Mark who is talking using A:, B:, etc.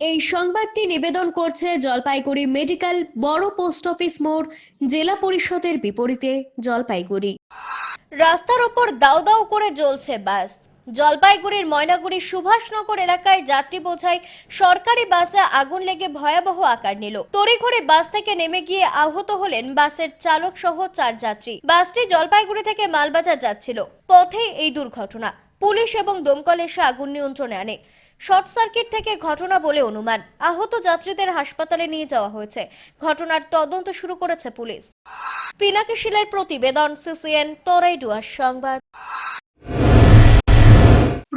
A: এই সংবাদটি নিবেদন করছে জলপাইগুড়ি মেডিকেল বড় পোস্ট অফিস মোড় জেলা পরিষদের বিপরীতে জলপাইগুড়ি। রাস্তার ওপর দাউ দাউ করে জ্বলছে বাস। জলপাইগুড়ির ময়নাগুড়ির সুভাষনগর এলাকায় যাত্রী বোঝাই সরকারি বাসে আগুন লেগে ভয়াবহ আকার নিল। তড়িঘড়ি বাস থেকে নেমে গিয়ে আহত হলেন বাসের চালক সহ চার যাত্রী। বাসটি জলপাইগুড়ি থেকে মালবাজার যাচ্ছিল। পথে এই দুর্ঘটনা। পুলিশ এবং দমকল এসে আগুন নিয়ন্ত্রণে আনে। শর্ট সার্কিট থেকে ঘটনা বলে অনুমান। আহত যাত্রীদের হাসপাতালে নিয়ে যাওয়া হয়েছে। ঘটনার তদন্ত শুরু করেছে পুলিশ। পিনাকিশিলের প্রতিবেদন, সিসিএন তরাইডুয়ার সংবাদ।